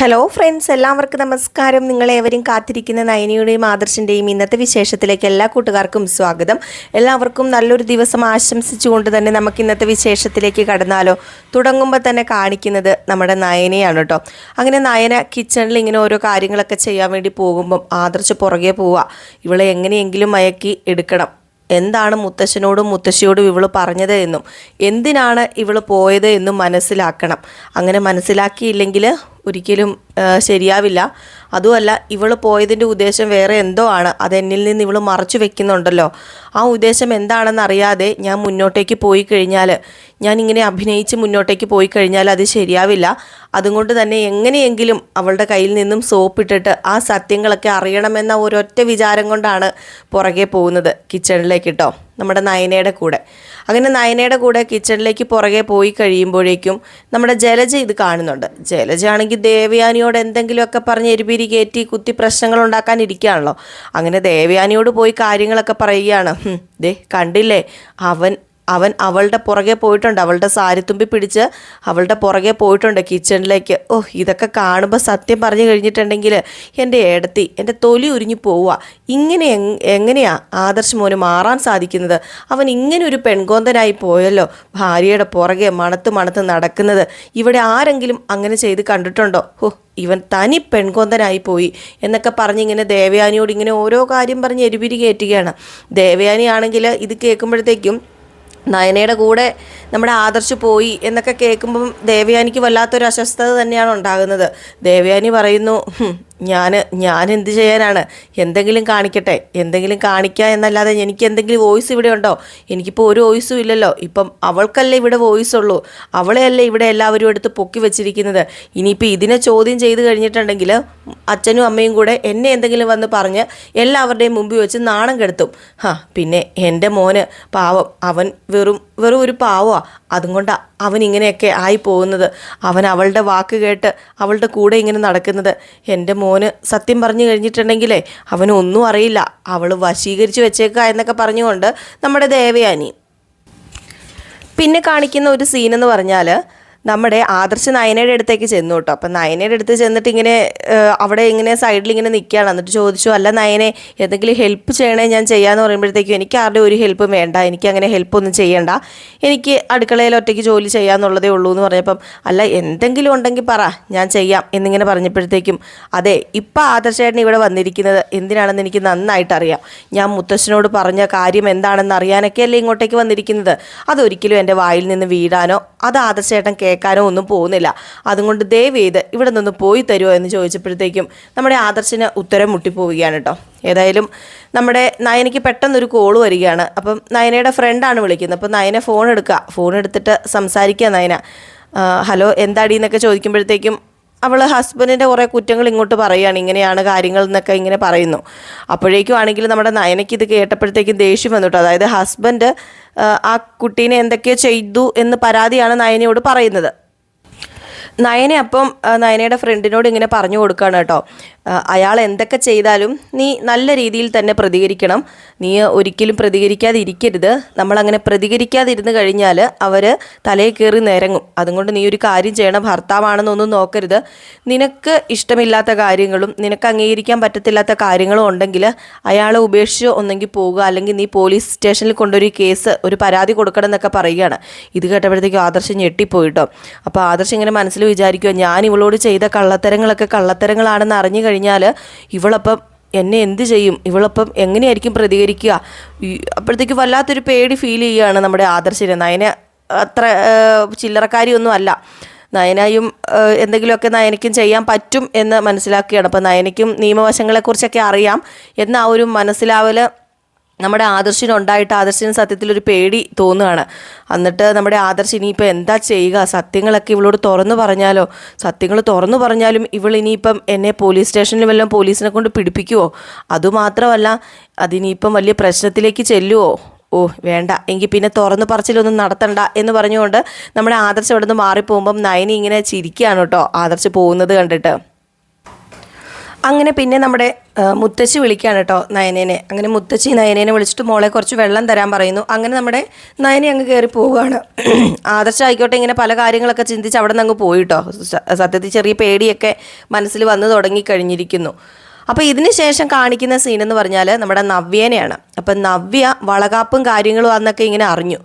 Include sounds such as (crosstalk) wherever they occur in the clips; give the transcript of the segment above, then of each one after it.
Hello friends എല്ലാവർക്കും നമസ്കാരം. നിങ്ങളേവരും കാത്തിരിക്കുന്ന നയനിയുടെയും ആദർശിന്റെയും ഇന്നത്തെ വിശേഷത്തിലേക്ക് എല്ലാ കൂട്ടുകാർക്കും സ്വാഗതം. എല്ലാവർക്കും നല്ലൊരു ദിവസം ആശംസിച്ചുകൊണ്ട് തന്നെ നമുക്ക് ഇന്നത്തെ വിശേഷത്തിലേക്ക് കടന്നാലോ. തുടങ്ങുമ്പോൾ തന്നെ കാണിക്കുന്നത് നമ്മുടെ നയനയാണ് കേട്ടോ അങ്ങനെ നയന കിച്ചണിൽ ഇങ്ങനെ ഓരോ കാര്യങ്ങളൊക്കെ ചെയ്യാൻ വേണ്ടി പോകുമ്പം ആദർശ് പുറകെ പോവുക. ഇവളെ എങ്ങനെയെങ്കിലും മയക്കി എടുക്കണം. എന്താണ് മുത്തശ്ശനോടും മുത്തശ്ശിയോടും ഇവൾ പറഞ്ഞത് എന്നും? എന്തിനാണ് ഇവൾ പോയത് എന്നും മനസ്സിലാക്കണം. അങ്ങനെ മനസ്സിലാക്കിയില്ലെങ്കിൽ ഒരിക്കലും ശരിയാവില്ല. അതുമല്ല ഇവൾ പോയതിന്റെ ഉദ്ദേശം വേറെ എന്തോ ആണ്. അത് എന്നിൽ നിന്ന് ഇവൾ മറച്ചു വെക്കുന്നുണ്ടല്ലോ. ആ ഉദ്ദേശം എന്താണെന്ന് അറിയാതെ ഞാൻ മുന്നോട്ടേക്ക് പോയി കഴിഞ്ഞാൽ ഞാൻ ഇങ്ങനെ അഭിനയിച്ച് മുന്നോട്ടേക്ക് പോയി കഴിഞ്ഞാൽ അത് ശരിയാവില്ല. അതുകൊണ്ട് തന്നെ എങ്ങനെയെങ്കിലും അവളുടെ കയ്യിൽ നിന്നും സോപ്പിട്ടിട്ട് ആ സത്യങ്ങളൊക്കെ അറിയണമെന്ന ഒരൊറ്റ വിചാരം കൊണ്ടാണ് പുറകെ പോകുന്നത് കിച്ചണിലേക്ക് കേട്ടോ നമ്മുടെ നയനയുടെ കൂടെ. അങ്ങനെ നയനയുടെ കൂടെ കിച്ചണിലേക്ക് പുറകെ പോയി കഴിയുമ്പോഴേക്കും നമ്മുടെ ജലജ ഇത് കാണുന്നുണ്ട്. ജലജ ആണെങ്കിൽ ദേവയാനിയോട് എന്തെങ്കിലുമൊക്കെ പറഞ്ഞ് എരിപിരി കയറ്റി കുത്തി പ്രശ്നങ്ങൾ ഉണ്ടാക്കാൻ ഇരിക്കുകയാണല്ലോ. അങ്ങനെ ദേവയാനിയോട് പോയി കാര്യങ്ങളൊക്കെ പറയുകയാണ്. "ഹും, ദേ കണ്ടില്ലേ? അവൻ അവൻ അവളുടെ പുറകെ പോയിട്ടുണ്ട്. അവളുടെ സാരിത്തുമ്പി പിടിച്ച് അവളുടെ പുറകെ പോയിട്ടുണ്ട് കിച്ചണിലേക്ക്. ഓ ഇതൊക്കെ കാണുമ്പോൾ സത്യം പറഞ്ഞു കഴിഞ്ഞിട്ടുണ്ടെങ്കിൽ എന്റെ ഏടത്തി എന്റെ തൊലി ഉരിഞ്ഞു പോവുക. ഇങ്ങനെ എങ്- എങ്ങനെയാ ആദർശ് മോന് മാറാൻ സാധിക്കുന്നത്? അവൻ ഇങ്ങനെ ഒരു പെൺകോന്തനായി പോയല്ലോ. ഭാര്യയുടെ പുറകെ മണത്ത് മണത്ത് നടക്കുന്നത്. ഇവിടെ ആരെങ്കിലും അങ്ങനെ ചെയ്ത് കണ്ടിട്ടുണ്ടോ? ഓ ഇവൻ തനി പെൺകൊന്തനായി പോയി എന്നൊക്കെ പറഞ്ഞ് ഇങ്ങനെ ദേവയാനിയോട് ഇങ്ങനെ ഓരോ കാര്യം പറഞ്ഞ് എരിപിരി കയറ്റുകയാണ്. ദേവയാനി ആണെങ്കിൽ ഇത് കേൾക്കുമ്പോഴത്തേക്കും നയനയുടെ കൂടെ നമ്മുടെ ആദർശ് പോയി എന്നൊക്കെ കേൾക്കുമ്പം ദേവയാനിക്ക് വല്ലാത്തൊരു അസ്വസ്ഥത തന്നെയാണ് ഉണ്ടാകുന്നത്. ദേവയാനി പറയുന്നു "ഹും, ഞാൻ ഞാൻ എന്ത് ചെയ്യാനാണ്? എന്തെങ്കിലും കാണിക്കട്ടെ. എന്തെങ്കിലും കാണിക്കുക എന്നല്ലാതെ എനിക്ക് എന്തെങ്കിലും വോയിസ് ഇവിടെ ഉണ്ടോ? എനിക്കിപ്പോൾ ഒരു വോയിസും ഇല്ലല്ലോ. ഇപ്പം അവൾക്കല്ലേ ഇവിടെ വോയിസ് ഉള്ളൂ അവളെയല്ലേ ഇവിടെ എല്ലാവരും എടുത്ത് പൊക്കി വെച്ചിരിക്കുന്നത്. ഇനിയിപ്പോൾ ഇതിനെ ചോദ്യം ചെയ്ത് കഴിഞ്ഞിട്ടുണ്ടെങ്കിൽ അച്ഛനും അമ്മയും കൂടെ എന്നെ എന്തെങ്കിലും വന്ന് പറഞ്ഞ് എല്ലാവരുടെയും മുമ്പിൽ വെച്ച് നാണം കെടുത്തും. ഹാ പിന്നെ എന്റെ മോന് പാവം. അവൻ വെറും വെറും ഒരു പാവമാണ് അതും കൊണ്ട് അവൻ ഇങ്ങനെയൊക്കെ ആയി പോകുന്നത്. അവൻ അവളുടെ വാക്ക് കേട്ട് അവളുടെ കൂടെ ഇങ്ങനെ നടക്കുന്നത്. എന്റെ മോന് സത്യം പറഞ്ഞു കഴിഞ്ഞിട്ടുണ്ടെങ്കിലേ അവനൊന്നും അറിയില്ല. അവൾ വശീകരിച്ച് വെച്ചേക്കുക എന്നൊക്കെ പറഞ്ഞുകൊണ്ട് നമ്മുടെ ദേവയാനി. പിന്നെ കാണിക്കുന്ന ഒരു സീൻ എന്ന് പറഞ്ഞാൽ നമ്മുടെ ആദർശ നയനയുടെ അടുത്തേക്ക് ചെന്നു കേട്ടോ. അപ്പം നയനയുടെ അടുത്ത് ചെന്നിട്ട് ഇങ്ങനെ അവിടെ ഇങ്ങനെ സൈഡിൽ ഇങ്ങനെ നിൽക്കുകയാണ്. എന്നിട്ട് ചോദിച്ചു അല്ല നയനെ എന്തെങ്കിലും ഹെൽപ്പ് ചെയ്യണേ ഞാൻ ചെയ്യാമെന്ന് പറയുമ്പോഴത്തേക്കും എനിക്ക് ആരുടെ ഒരു ഹെൽപ്പും വേണ്ട. എനിക്ക് അങ്ങനെ ഹെൽപ്പൊന്നും ചെയ്യണ്ട. എനിക്ക് അടുക്കളയിൽ ഒറ്റയ്ക്ക് ജോലി ചെയ്യാമെന്നുള്ളതേ ഉള്ളൂ എന്ന് പറഞ്ഞപ്പം അല്ല എന്തെങ്കിലും ഉണ്ടെങ്കിൽ പറ ഞാൻ ചെയ്യാം എന്നിങ്ങനെ പറഞ്ഞപ്പോഴത്തേക്കും അതെ ഇപ്പം ആദർശേട്ടൻ ഇവിടെ വന്നിരിക്കുന്നത് എന്തിനാണെന്ന് എനിക്ക് നന്നായിട്ട് അറിയാം ഞാൻ മുത്തശ്ശനോട് പറഞ്ഞ കാര്യം എന്താണെന്ന് അറിയാനൊക്കെ അല്ലേ ഇങ്ങോട്ടേക്ക് വന്നിരിക്കുന്നത്. അതൊരിക്കലും എന്റെ വായിൽ നിന്ന് വീടാനോ അത് ആദർശേട്ടൻ കേൾക്കാനോ ഒന്നും പോകുന്നില്ല. അതുകൊണ്ട് ദയവ് ചെയ്ത് ഇവിടെ നിന്ന് പോയി തരുമോ എന്ന് ചോദിച്ചപ്പോഴത്തേക്കും നമ്മുടെ ആദർശിന് ഉത്തരം മുട്ടിപ്പോവുകയാണ് കേട്ടോ. ഏതായാലും നമ്മുടെ നയനയ്ക്ക് പെട്ടെന്നൊരു കോൾ വരികയാണ്. അപ്പം നയനയുടെ ഫ്രണ്ടാണ് വിളിക്കുന്നത്. അപ്പം നയന ഫോൺ എടുക്കുക. ഫോൺ എടുത്തിട്ട് സംസാരിക്കുക നയന. ഹലോ എന്താടി? എന്നൊക്കെ ചോദിക്കുമ്പോഴത്തേക്കും അവൾ ഹസ്ബൻഡിന്റെ കുറേ കുറ്റങ്ങൾ ഇങ്ങോട്ട് പറയുകയാണ്. ഇങ്ങനെയാണ് കാര്യങ്ങൾ എന്നൊക്കെ ഇങ്ങനെ പറയുന്നു. അപ്പോഴേക്കും ആണെങ്കിൽ നമ്മുടെ നയനയ്ക്ക് ഇത് കേട്ടപ്പോഴത്തേക്കും ദേഷ്യം വന്നിട്ടു അതായത് ഹസ്ബൻഡ് ആ, കുട്ടീനെ എന്തൊക്കെയോ ചെയ്തു എന്ന് പരാതിയാണ് നയനയോട് പറയുന്നത്. നയനെ അപ്പം നയനയുടെ ഫ്രണ്ടിനോട് ഇങ്ങനെ പറഞ്ഞു കൊടുക്കുകയാണ് കേട്ടോ. അയാൾ എന്തൊക്കെ ചെയ്താലും നീ നല്ല രീതിയിൽ തന്നെ പ്രതികരിക്കണം. നീ ഒരിക്കലും പ്രതികരിക്കാതിരിക്കരുത്. നമ്മളങ്ങനെ പ്രതികരിക്കാതിരുന്ന് കഴിഞ്ഞാൽ അവർ തലയിൽ കയറി നിരങ്ങും. അതുകൊണ്ട് നീ ഒരു കാര്യം ചെയ്യണം. ഭർത്താവാണെന്നൊന്നും നോക്കരുത്. നിനക്ക് ഇഷ്ടമില്ലാത്ത കാര്യങ്ങളും നിനക്ക് അംഗീകരിക്കാൻ പറ്റത്തില്ലാത്ത കാര്യങ്ങളും ഉണ്ടെങ്കിൽ അയാളെ ഉപേക്ഷിച്ച് ഒന്നെങ്കിൽ പോവുക. അല്ലെങ്കിൽ നീ പോലീസ് സ്റ്റേഷനിൽ കൊണ്ടൊരു കേസ് ഒരു പരാതി കൊടുക്കണം എന്നൊക്കെ പറയുകയാണ്. ഇത് കേട്ടപ്പോഴത്തേക്കും ആദർശം ഞെട്ടിപ്പോയിട്ടോ അപ്പോൾ ആദർശം ഇങ്ങനെ മനസ്സിൽ വിചാരിക്കുക ഞാൻ ഇവളോട് ചെയ്ത കള്ളത്തരങ്ങളൊക്കെ കള്ളത്തരങ്ങളാണെന്ന് അറിഞ്ഞു കഴിഞ്ഞാൽ ഇവളപ്പം എന്നെ എന്ത് ചെയ്യും? ഇവളപ്പം എങ്ങനെയായിരിക്കും പ്രതികരിക്കുക? അപ്പോഴത്തേക്ക് വല്ലാത്തൊരു പേടി ഫീൽ ചെയ്യുകയാണ് നമ്മുടെ ആദർശിനെ. നയന അത്ര ചില്ലറക്കാരിയൊന്നും അല്ല. നയനയും എന്തെങ്കിലുമൊക്കെ നയനയ്ക്കും ചെയ്യാൻ പറ്റും എന്ന് മനസ്സിലാക്കുകയാണ്. അപ്പോൾ നയനയ്ക്കും നിയമവശങ്ങളെക്കുറിച്ചൊക്കെ അറിയാം. എന്ന ആ ഒരു മനസ്സിലാവൽ നമ്മുടെ ആദർശിനുണ്ടായിട്ട് ആദർശിന് സത്യത്തിൽ ഒരു പേടി തോന്നുകയാണ്. എന്നിട്ട് നമ്മുടെ ആദർശ് ഇനിയിപ്പോൾ എന്താ ചെയ്യുക? സത്യങ്ങളൊക്കെ ഇവളോട് തുറന്നു പറഞ്ഞാലോ? സത്യങ്ങൾ തുറന്നു പറഞ്ഞാലും ഇവൾ ഇനിയിപ്പം എന്നെ പോലീസ് സ്റ്റേഷനിൽ വല്ലതും പോലീസിനെ കൊണ്ട് പിടിപ്പിക്കുമോ അതുമാത്രമല്ല അതിനിയിപ്പം വലിയ പ്രശ്നത്തിലേക്ക് ചെല്ലുമോ ഓ വേണ്ട. എങ്കിൽ പിന്നെ തുറന്നു പറച്ചിലൊന്നും നടത്തണ്ട എന്ന് പറഞ്ഞുകൊണ്ട് നമ്മുടെ ആദർശ് അവിടെ നിന്ന് മാറിപ്പോകുമ്പം നയനി ഇങ്ങനെ ചിരിക്കുകയാണ് കേട്ടോ. ആദർശ് പോകുന്നത് കണ്ടിട്ട്. അങ്ങനെ പിന്നെ നമ്മുടെ മുത്തശ്ശി വിളിക്കുകയാണ് കേട്ടോ നയനേനെ. അങ്ങനെ മുത്തശ്ശി നയനേനെ വിളിച്ചിട്ട് മോളെ കുറച്ച് വെള്ളം തരാൻ പറയുന്നു. അങ്ങനെ നമ്മുടെ നയനെ അങ്ങ് കയറി പോവുകയാണ്. (clears throat) ആദർശമായിക്കോട്ടെ ഇങ്ങനെ പല കാര്യങ്ങളൊക്കെ ചിന്തിച്ച് അവിടെ നിന്ന് അങ്ങ് പോയിട്ടോ സത്യത്തിൽ ചെറിയ പേടിയൊക്കെ മനസ്സിൽ വന്നു തുടങ്ങി കഴിഞ്ഞിരിക്കുന്നു. അപ്പോൾ ഇതിന് ശേഷം കാണിക്കുന്ന സീൻ എന്ന് പറഞ്ഞാൽ നമ്മുടെ നവ്യേനെയാണ്. അപ്പം നവ്യ വളകാപ്പും കാര്യങ്ങളും അന്നൊക്കെ ഇങ്ങനെ അറിഞ്ഞു.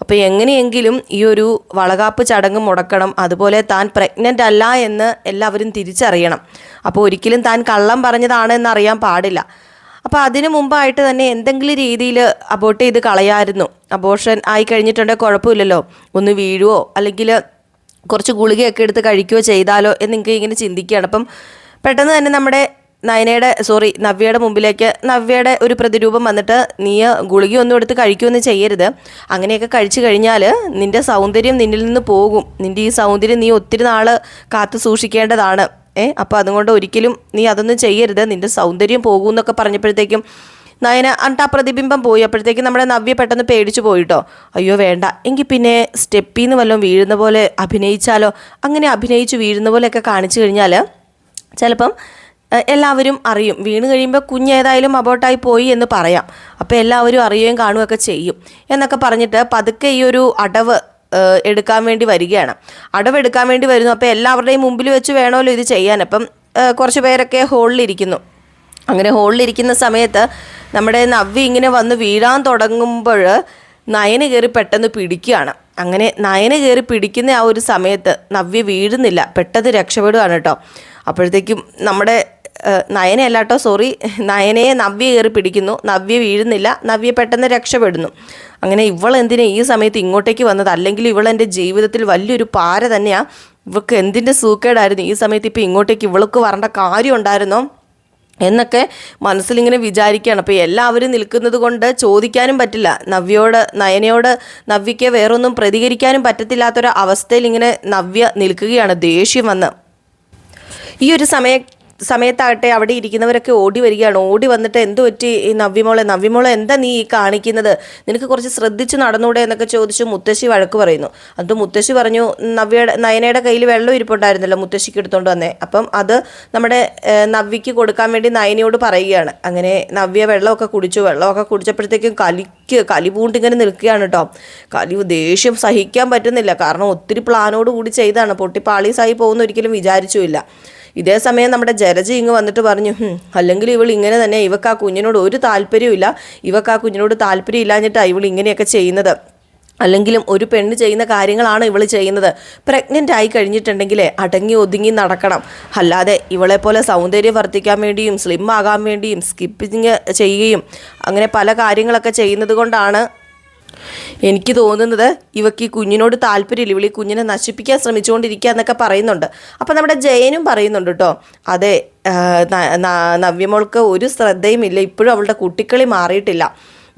അപ്പോൾ എങ്ങനെയെങ്കിലും ഈ ഒരു വളകാപ്പ് ചടങ്ങ് മുടക്കണം. അതുപോലെ താൻ പ്രഗ്നന്റ് അല്ല എന്ന് എല്ലാവരും തിരിച്ചറിയണം. അപ്പോൾ ഒരിക്കലും താൻ കള്ളം പറഞ്ഞതാണ് എന്നറിയാൻ പാടില്ല. അപ്പോൾ അതിനു മുമ്പായിട്ട് തന്നെ എന്തെങ്കിലും രീതിയിൽ അബോട്ട് ചെയ്ത് കളയായിരുന്നു. അബോഷൻ ആയി കഴിഞ്ഞിട്ടുണ്ടെങ്കിൽ കുഴപ്പമില്ലല്ലോ. ഒന്ന് വീഴുവോ അല്ലെങ്കിൽ കുറച്ച് ഗുളികയൊക്കെ എടുത്ത് കഴിക്കുകയോ ചെയ്താലോ എന്ന് നിങ്ങൾക്ക് ഇങ്ങനെ ചിന്തിക്കുകയാണ്. അപ്പം പെട്ടെന്ന് തന്നെ നമ്മുടെ നയനയുടെ സോറി നവ്യയുടെ മുമ്പിലേക്ക് നവ്യയുടെ ഒരു പ്രതിരൂപം വന്നിട്ട് നീ ഗുളികയൊന്നും എടുത്ത് കഴിക്കുമെന്ന് ചെയ്യരുത്. അങ്ങനെയൊക്കെ കഴിച്ചു കഴിഞ്ഞാൽ നിന്റെ സൗന്ദര്യം നിന്നിൽ നിന്ന് പോകും. നിന്റെ ഈ സൗന്ദര്യം നീ ഒത്തിരി നാൾ കാത്തു സൂക്ഷിക്കേണ്ടതാണ്. ഏ അപ്പോൾ അതുകൊണ്ട് ഒരിക്കലും നീ അതൊന്നും ചെയ്യരുത്. നിന്റെ സൗന്ദര്യം പോകും എന്നൊക്കെ പറഞ്ഞപ്പോഴത്തേക്കും നയന അണ്ട പ്രതിബിംബം പോയി. അപ്പോഴത്തേക്കും നമ്മുടെ നവ്യ പെട്ടെന്ന് പേടിച്ചു പോയിട്ടോ. അയ്യോ വേണ്ട. എങ്കിൽ പിന്നെ സ്റ്റെപ്പിൽ നിന്ന് വല്ലതും വീഴുന്ന പോലെ അഭിനയിച്ചാലോ? അങ്ങനെ അഭിനയിച്ച് വീഴുന്ന പോലെയൊക്കെ കാണിച്ചു കഴിഞ്ഞാൽ ചിലപ്പം എല്ലാവരും അറിയും. വീണ് കഴിയുമ്പോൾ കുഞ്ഞ് കുഞ്ഞേതായാലും അബോട്ടായി പോയി എന്ന് പറയാം. അപ്പോൾ എല്ലാവരും അറിയുകയും കാണുകയൊക്കെ ചെയ്യും. എന്നൊക്കെ പറഞ്ഞിട്ട് പതുക്കെ ഈ ഒരു അടവ് എടുക്കാൻ വേണ്ടി വരികയാണ്. അടവ് എടുക്കാൻ വേണ്ടി വരുന്നു. അപ്പോൾ എല്ലാവരുടെയും മുമ്പിൽ വെച്ച് വേണമല്ലോ ഇത് ചെയ്യാൻ. അപ്പം കുറച്ച് പേരൊക്കെ ഹോളിലിരിക്കുന്നു. അങ്ങനെ ഹോളിലിരിക്കുന്ന സമയത്ത് നമ്മുടെ നവ്വി ഇങ്ങനെ വന്ന് വീഴാൻ തുടങ്ങുമ്പോൾ നയന് കയറി പെട്ടെന്ന് പിടിക്കുകയാണ്. അങ്ങനെ നയന് കയറി പിടിക്കുന്ന ആ ഒരു സമയത്ത് നവ്യ വീഴുന്നില്ല. പെട്ടെന്ന് രക്ഷപ്പെടുകയാണ് കേട്ടോ. അപ്പോഴത്തേക്കും നമ്മുടെ നയനയല്ല കേട്ടോ സോറി. നയനയെ നവ്യ കയറി പിടിക്കുന്നു. നവ്യ വീഴുന്നില്ല. നവ്യ പെട്ടെന്ന് രക്ഷപ്പെടുന്നു. അങ്ങനെ ഇവൾ എന്തിനാ ഈ സമയത്ത് ഇങ്ങോട്ടേക്ക് വന്നത്? അല്ലെങ്കിൽ ഇവൾ എന്റെ ജീവിതത്തിൽ വലിയൊരു പാര തന്നെയാണ് ഇവൾക്ക് എന്തിന്റെ സൂക്കേടായിരുന്നു? ഈ സമയത്ത് ഇപ്പോൾ ഇങ്ങോട്ടേക്ക് ഇവൾക്ക് വരേണ്ട കാര്യം ഉണ്ടായിരുന്നോ? എന്നൊക്കെ മനസ്സിലിങ്ങനെ വിചാരിക്കുകയാണ്. അപ്പോൾ എല്ലാവരും നിൽക്കുന്നത് കൊണ്ട് ചോദിക്കാനും പറ്റില്ല. നവ്യയോട് നയനയോട് നവ്യയ്ക്ക് വേറൊന്നും പ്രതികരിക്കാനും പറ്റത്തില്ലാത്തൊരു അവസ്ഥയിൽ ഇങ്ങനെ നവ്യ നിൽക്കുകയാണ്. ദേഷ്യം വന്ന്. ഈ ഒരു സമയ സമയത്താകട്ടെ അവിടെ ഇരിക്കുന്നവരൊക്കെ ഓടി വരികയാണ്. ഓടി വന്നിട്ട് എന്ത് പറ്റി ഈ നവ്യമോളെ? നവ്യമോളെ എന്താ നീ ഈ കാണിക്കുന്നത്? നിനക്ക് കുറച്ച് ശ്രദ്ധിച്ച് നടന്നൂടെ എന്നൊക്കെ ചോദിച്ചു മുത്തശ്ശി വഴക്ക് പറയുന്നു. അത് മുത്തശ്ശി പറഞ്ഞു നവ്യയുടെ നയനയുടെ കയ്യിൽ വെള്ളം ഇരിപ്പുണ്ടായിരുന്നല്ലോ മുത്തശ്ശിക്ക് എടുത്തോണ്ട് വന്നേ. അപ്പം അത് നമ്മുടെ നവ്യക്ക് കൊടുക്കാൻ വേണ്ടി നയനയോട് പറയുകയാണ്. അങ്ങനെ നവ്യ വെള്ളമൊക്കെ കുടിച്ചു. വെള്ളമൊക്കെ കുടിച്ചപ്പോഴത്തേക്കും കലിക്ക് കലി പൂണ്ടിങ്ങനെ നിൽക്കുകയാണ് കേട്ടോ. കലി ദേഷ്യം സഹിക്കാൻ പറ്റുന്നില്ല. കാരണം ഒത്തിരി പ്ലാനോട് കൂടി ചെയ്താണ്. പൊട്ടി പാളീസായി പോകുന്ന ഒരിക്കലും വിചാരിച്ചുമില്ല. ഇതേ സമയം നമ്മുടെ ജലജ ഇങ്ങ് വന്നിട്ട് പറഞ്ഞു "ഹും, അല്ലെങ്കിൽ ഇവൾ ഇങ്ങനെ തന്നെ ഇവക്ക് ആ കുഞ്ഞിനോട് ഒരു താല്പര്യമില്ല ഇവക്ക് ആ കുഞ്ഞിനോട് താല്പര്യം ഇല്ലാഞ്ഞിട്ടാണ് ഇവൾ ഇങ്ങനെയൊക്കെ ചെയ്യുന്നത്. അല്ലെങ്കിലും ഒരു പെണ്ണ് ചെയ്യുന്ന കാര്യങ്ങളാണ് ഇവൾ ചെയ്യുന്നത്. പ്രഗ്നന്റ് ആയി കഴിഞ്ഞിട്ടുണ്ടെങ്കിൽ അടങ്ങി ഒതുങ്ങി നടക്കണം. അല്ലാതെ ഇവളെ പോലെ സൗന്ദര്യം വർദ്ധിക്കാൻ വേണ്ടിയും സ്ലിം ആകാൻ വേണ്ടിയും സ്കിപ്പിങ് ചെയ്യുകയും അങ്ങനെ പല കാര്യങ്ങളൊക്കെ ചെയ്യുന്നത് കൊണ്ടാണ് എനിക്ക് തോന്നുന്നത് ഇവക്ക് ഈ കുഞ്ഞിനോട് താല്പര്യമില്ല. ഇവളി കുഞ്ഞിനെ നശിപ്പിക്കാൻ ശ്രമിച്ചുകൊണ്ടിരിക്കുക എന്നൊക്കെ പറയുന്നുണ്ട്. അപ്പം നമ്മുടെ ജയനും പറയുന്നുണ്ട് കേട്ടോ അതെ നവ്യമോൾക്ക് ഒരു ശ്രദ്ധയുമില്ല. ഇപ്പോഴും അവളുടെ കുട്ടിക്കളി മാറിയിട്ടില്ല.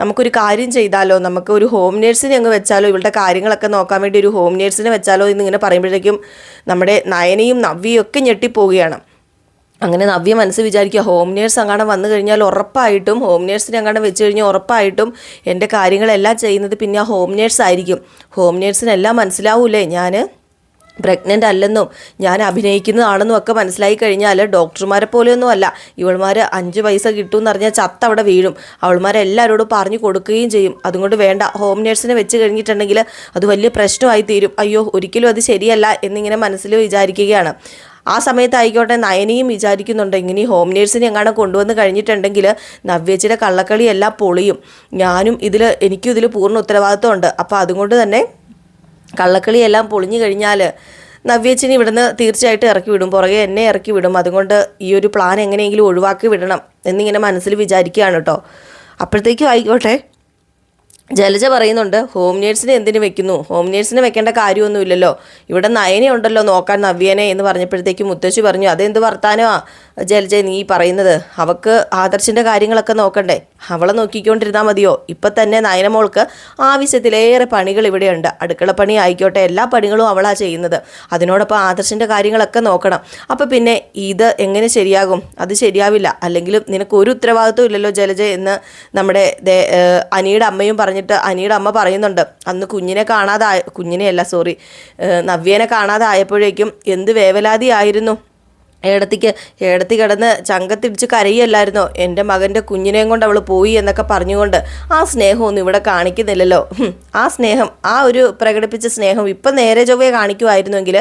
നമുക്കൊരു കാര്യം ചെയ്താലോ? നമുക്ക് ഒരു ഹോം നേഴ്സിനെ അങ്ങ് വെച്ചാലോ? ഇവളുടെ കാര്യങ്ങളൊക്കെ നോക്കാൻ വേണ്ടി ഒരു ഹോം നേഴ്സിനെ വെച്ചാലോ? എന്നിങ്ങനെ പറയുമ്പോഴേക്കും നമ്മുടെ നയനയും നവ്യയും ഒക്കെ ഞെട്ടിപ്പോവുകയാണ്. അങ്ങനെ നവ്യ മനസ്സ് വിചാരിക്കുക ഹോം നേഴ്സ് അങ്ങാണ്ട് വന്നു കഴിഞ്ഞാൽ ഉറപ്പായിട്ടും ഹോം നേഴ്സിനെ അങ്ങാണ്ട് വെച്ച് കഴിഞ്ഞാൽ ഉറപ്പായിട്ടും എന്റെ കാര്യങ്ങളെല്ലാം ചെയ്യുന്നത് പിന്നെ ആ ഹോം നേഴ്സ് ആയിരിക്കും. ഹോം നേഴ്സിനെല്ലാം മനസ്സിലാവൂലേ? ഞാൻ പ്രഗ്നന്റ് അല്ലെന്നും ഞാൻ അഭിനയിക്കുന്നതാണെന്നും ഒക്കെ മനസ്സിലായി കഴിഞ്ഞാൽ ഡോക്ടർമാരെ പോലെയൊന്നും അല്ല. ഇവൾമാർ അഞ്ച് പൈസ കിട്ടുമെന്ന് പറഞ്ഞാൽ ചത്ത അവിടെ വീഴും. അവൾമാരെല്ലാവരോടും പറഞ്ഞു കൊടുക്കുകയും ചെയ്യും. അതുകൊണ്ട് വേണ്ട ഹോം നേഴ്സിനെ വെച്ച് കഴിഞ്ഞിട്ടുണ്ടെങ്കിൽ അത് വലിയ പ്രശ്നമായി തീരും അയ്യോ ഒരിക്കലും അത് ശരിയല്ല എന്നിങ്ങനെ മനസ്സിൽ വിചാരിക്കുകയാണ്. ആ സമയത്തായിക്കോട്ടെ നയനിയും വിചാരിക്കുന്നുണ്ട് ഇങ്ങനെ ഹോം നേഴ്സിനെ എങ്ങാണ്ട് കൊണ്ടുവന്ന് കഴിഞ്ഞിട്ടുണ്ടെങ്കിൽ നവ്യച്ചിയുടെ കള്ളക്കളിയെല്ലാം പൊളിയും. ഞാനും ഇതിൽ എനിക്കും ഇതിൽ പൂർണ ഉത്തരവാദിത്വമുണ്ട്. അപ്പോൾ അതുകൊണ്ട് തന്നെ കള്ളക്കളിയെല്ലാം പൊളിഞ്ഞു കഴിഞ്ഞാൽ നവ്യച്ചിനി ഇവിടുന്ന് തീർച്ചയായിട്ടും ഇറക്കി വിടും. പുറകെ എന്നെ ഇറക്കി വിടും. അതുകൊണ്ട് ഈ ഒരു പ്ലാൻ എങ്ങനെയെങ്കിലും ഒഴിവാക്കി വിടണം എന്നിങ്ങനെ മനസ്സിൽ വിചാരിക്കുകയാണ് കേട്ടോ അപ്പോഴത്തേക്കും ആയിക്കോട്ടെ ജലജ പറയുന്നുണ്ട് ഹോം നേഴ്സിനെ എന്തിനു വെക്കുന്നു? ഹോം നേഴ്സിനെ വെക്കേണ്ട കാര്യമൊന്നുമില്ലല്ലോ. ഇവിടെ നയനെ ഉണ്ടല്ലോ നോക്കാൻ നവ്യനെ എന്ന് പറഞ്ഞപ്പോഴത്തേക്കും മുത്തശ്ശി പറഞ്ഞു അതെന്ത് വർത്താനമാ ജലജ നീ പറയുന്നത്? അവക്ക് ആദർശിന്റെ കാര്യങ്ങളൊക്കെ നോക്കണ്ടേ. അവളെ നോക്കിക്കൊണ്ടിരുന്നാൽ മതിയോ? ഇപ്പം തന്നെ നയനമോൾക്ക് ആവശ്യത്തിലേറെ പണികൾ ഇവിടെയുണ്ട്. അടുക്കളപ്പണി ആയിക്കോട്ടെ എല്ലാ പണികളും അവളാ ചെയ്യുന്നത്. അതിനോടൊപ്പം ആദർശിന്റെ കാര്യങ്ങളൊക്കെ നോക്കണം. അപ്പം പിന്നെ ഇത് എങ്ങനെ ശരിയാകും? അത് ശരിയാവില്ല. അല്ലെങ്കിലും നിനക്ക് ഒരു ഉത്തരവാദിത്വം ഇല്ലല്ലോ ജലജ എന്ന് നമ്മുടെ അനിയുടെ അമ്മയും പറഞ്ഞിട്ട് അനിയുടെ അമ്മ പറയുന്നുണ്ട്. അന്ന് കുഞ്ഞിനെ കാണാതായ കുഞ്ഞിനെയല്ല സോറി നവ്യേനെ കാണാതായപ്പോഴേക്കും എന്ത് വേവലാതി ആയിരുന്നു ഏടത്തിക്ക് ഏടത്തി കിടന്ന് ചങ്കത്തിടിച്ച് കരയല്ലായിരുന്നോ എന്റെ മകന്റെ കുഞ്ഞിനെയും കൊണ്ട് അവൾ പോയി എന്നൊക്കെ പറഞ്ഞുകൊണ്ട് ആ സ്നേഹമൊന്നും ഇവിടെ കാണിക്കുന്നില്ലല്ലോ. ആ സ്നേഹം ആ ഒരു പ്രകടിപ്പിച്ച സ്നേഹം ഇപ്പം നേരെ ചൊവ്വയെ കാണിക്കുമായിരുന്നെങ്കിൽ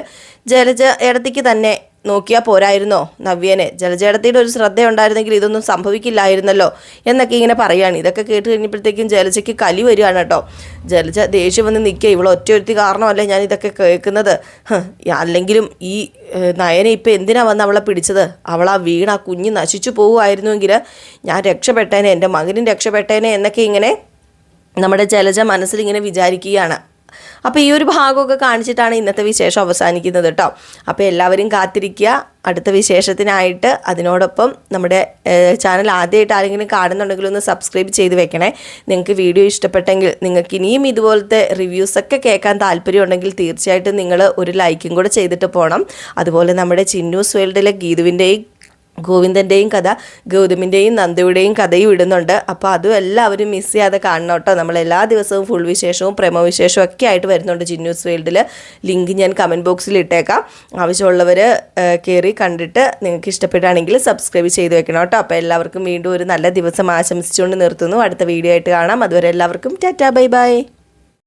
ജലജ ഏടത്തിക്ക് തന്നെ നോക്കിയാൽ പോരായിരുന്നോ? നവ്യനെ. ജലജേടത്തിയുടെ ഒരു ശ്രദ്ധയുണ്ടായിരുന്നെങ്കിൽ ഇതൊന്നും സംഭവിക്കില്ലായിരുന്നല്ലോ എന്നൊക്കെ ഇങ്ങനെ പറയുകയാണ്. ഇതൊക്കെ കേട്ട് കഴിഞ്ഞപ്പോഴത്തേക്കും ജലജയ്ക്ക് കലി വരികയാണ് കേട്ടോ. ജലജ ദേഷ്യം വന്ന് നിൽക്കുക. ഇവൾ ഒറ്റയൊരുത്തി കാരണമല്ലേ ഞാൻ ഇതൊക്കെ കേൾക്കുന്നത്? അല്ലെങ്കിലും ഈ നയനെ ഇപ്പം എന്തിനാ വന്ന് അവളെ പിടിച്ചത്? അവൾ ആ വീണ് കുഞ്ഞ് നശിച്ചു പോവുമായിരുന്നുവെങ്കിൽ ഞാൻ രക്ഷപ്പെട്ടേനെ എന്റെ മകനും രക്ഷപ്പെട്ടേനെ എന്നൊക്കെ ഇങ്ങനെ നമ്മുടെ ജലജ മനസ്സിൽ ഇങ്ങനെ വിചാരിക്കുകയാണ്. അപ്പോൾ ഈ ഒരു ഭാഗമൊക്കെ കാണിച്ചിട്ടാണ് ഇന്നത്തെ വിശേഷം അവസാനിക്കുന്നത് കേട്ടോ. അപ്പോൾ എല്ലാവരും കാത്തിരിക്കുക. അടുത്ത വിശേഷത്തിനായിട്ട് അതിനോടൊപ്പം നമ്മുടെ ചാനൽ ആദ്യമായിട്ട് ആരെങ്കിലും കാണുന്നുണ്ടെങ്കിൽ ഒന്ന് സബ്സ്ക്രൈബ് ചെയ്ത് വെക്കണേ. നിങ്ങൾക്ക് വീഡിയോ ഇഷ്ടപ്പെട്ടെങ്കിൽ നിങ്ങൾക്ക് ഇനിയും ഇതുപോലത്തെ റിവ്യൂസൊക്കെ കേൾക്കാൻ താല്പര്യമുണ്ടെങ്കിൽ തീർച്ചയായിട്ടും നിങ്ങൾ ഒരു ലൈക്കും കൂടെ ചെയ്തിട്ട് പോകണം അതുപോലെ നമ്മുടെ ചിന്നൂസ് വേൾഡിലെ ഗീതുവിന്റെയും ഗോവിന്ദന്റെയും കഥ ഗൗതമിന്റെയും നന്ദയുടെയും കഥയും ഇടുന്നുണ്ട്. അപ്പോൾ അതും എല്ലാവരും മിസ് ചെയ്യാതെ കാണണം കേട്ടോ. നമ്മൾ എല്ലാ ദിവസവും ഫുൾ വിശേഷവും പ്രേമവിശേഷവും ഒക്കെ ആയിട്ട് വരുന്നുണ്ട് ജിന്യൂസ് വേൾഡിൽ ലിങ്ക് ഞാൻ കമന്റ് ബോക്സിൽ ഇട്ടേക്കാം. ആവശ്യമുള്ളവർ കയറി കണ്ടിട്ട് നിങ്ങൾക്ക് ഇഷ്ടപ്പെടുകയാണെങ്കിൽ സബ്സ്ക്രൈബ് ചെയ്ത് വെക്കണം കേട്ടോ. അപ്പോൾ എല്ലാവർക്കും വീണ്ടും ഒരു നല്ല ദിവസം ആശംസിച്ചുകൊണ്ട് നിർത്തുന്നു. അടുത്ത വീഡിയോ ആയിട്ട് കാണാം. അതുവരെ എല്ലാവർക്കും ടാറ്റാ ബൈ ബൈ.